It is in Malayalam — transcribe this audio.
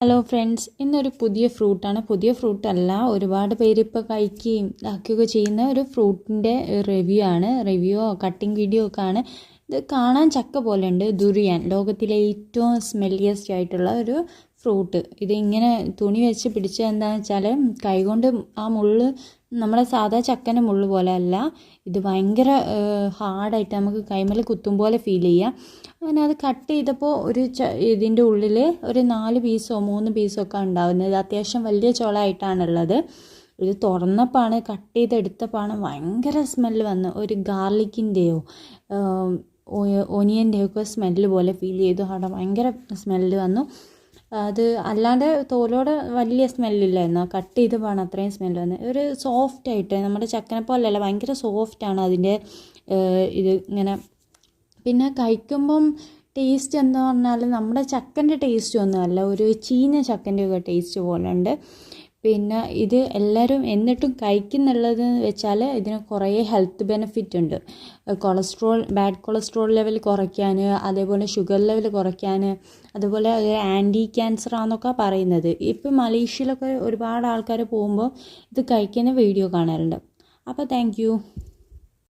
ഹലോ ഫ്രണ്ട്സ് ഇന്നൊരു പുതിയ ഫ്രൂട്ടാണ്. പുതിയ ഫ്രൂട്ട് അല്ല ഒരുപാട് പേരിപ്പോൾ കഴിക്കുകയും ഇതാക്കുകയൊക്കെ ചെയ്യുന്ന ഒരു ഫ്രൂട്ടിന്റെ റിവ്യൂ ആണ്. റിവ്യൂ കട്ടിംഗ് വീഡിയോ ഒക്കെ ആണ്. ഇത് കാണാൻ ചക്ക പോലെ ഉണ്ട് ദുരിയാൻ. ലോകത്തിലെ ഏറ്റവും സ്മെല്ലിയസ്റ്റ് ആയിട്ടുള്ള ഒരു ഫ്രൂട്ട്. ഇത് ഇങ്ങനെ തുണി വെച്ച് പിടിച്ച എന്താണെന്ന് വെച്ചാൽ കൈകൊണ്ട് ആ മുള്ള് നമ്മുടെ സാധാ ചക്കന്റെ മുള്ള് പോലെ അല്ല. ഇത് ഭയങ്കര ഹാർഡായിട്ട് നമുക്ക് കൈമേൽ കുത്തും പോലെ ഫീൽ ചെയ്യാം. അങ്ങനെ അത് കട്ട് ചെയ്തപ്പോൾ ഒരു ഇതിന്റെ ഉള്ളിൽ ഒരു നാല് പീസോ മൂന്ന് പീസോ ഒക്കെ ഉണ്ടാവുന്നത് അത്യാവശ്യം വലിയ ചോളമായിട്ടാണുള്ളത് ഇത് തുറന്നപ്പാണ് കട്ട് ചെയ്തെടുത്തപ്പാണ് ഭയങ്കര സ്മെല്ല് വന്ന്. ഒരു ഗാർലിക്കിന്റെയോ ഒനിയന്റെയോ ഒക്കെ സ്മെല്ല് പോലെ ഫീൽ ചെയ്തു. അവിടെ ഭയങ്കര സ്മെല്ല് വന്നു. അത് അല്ലാണ്ട് തോലോടെ വലിയ സ്മെല്ലില്ലായിരുന്നു കട്ട് ചെയ്ത് പാണ് അത്രയും സ്മെല്ല് വന്നത് ഒരു സോഫ്റ്റ് ആയിട്ട് നമ്മുടെ ചക്കനെ പോലെയല്ല ഭയങ്കര സോഫ്റ്റാണ് അതിന്റെ ഇത് ഇങ്ങനെ പിന്നെ കഴിക്കുമ്പം ടേസ്റ്റ് എന്ന് പറഞ്ഞാൽ നമ്മുടെ ചക്കന്റെ ടേസ്റ്റ് ഒന്നുമല്ല. ഒരു ചീഞ്ഞ ചക്കന്റെ ഒക്കെ ടേസ്റ്റ് പോലെ ഉണ്ട് പിന്നെ ഇത് എല്ലാവരും എന്നിട്ടും കഴിക്കുന്നുള്ളത് വെച്ചാൽ ഇതിന് കുറേ ഹെൽത്ത് ബെനിഫിറ്റ് ഉണ്ട്. കൊളസ്ട്രോൾ ബാഡ് കൊളസ്ട്രോൾ ലെവൽ കുറയ്ക്കാൻ അതേപോലെ ഷുഗർ ലെവൽ കുറയ്ക്കാൻ അതുപോലെ ആന്റി ക്യാൻസർ ആണെന്നൊക്കെ പറയുന്നത്. ഇപ്പം മലേഷ്യയിലൊക്കെ ഒരുപാട് ആൾക്കാർ പോകുമ്പോൾ ഇത് കഴിക്കുന്ന വീഡിയോ കാണാറുണ്ട്. അപ്പോൾ താങ്ക്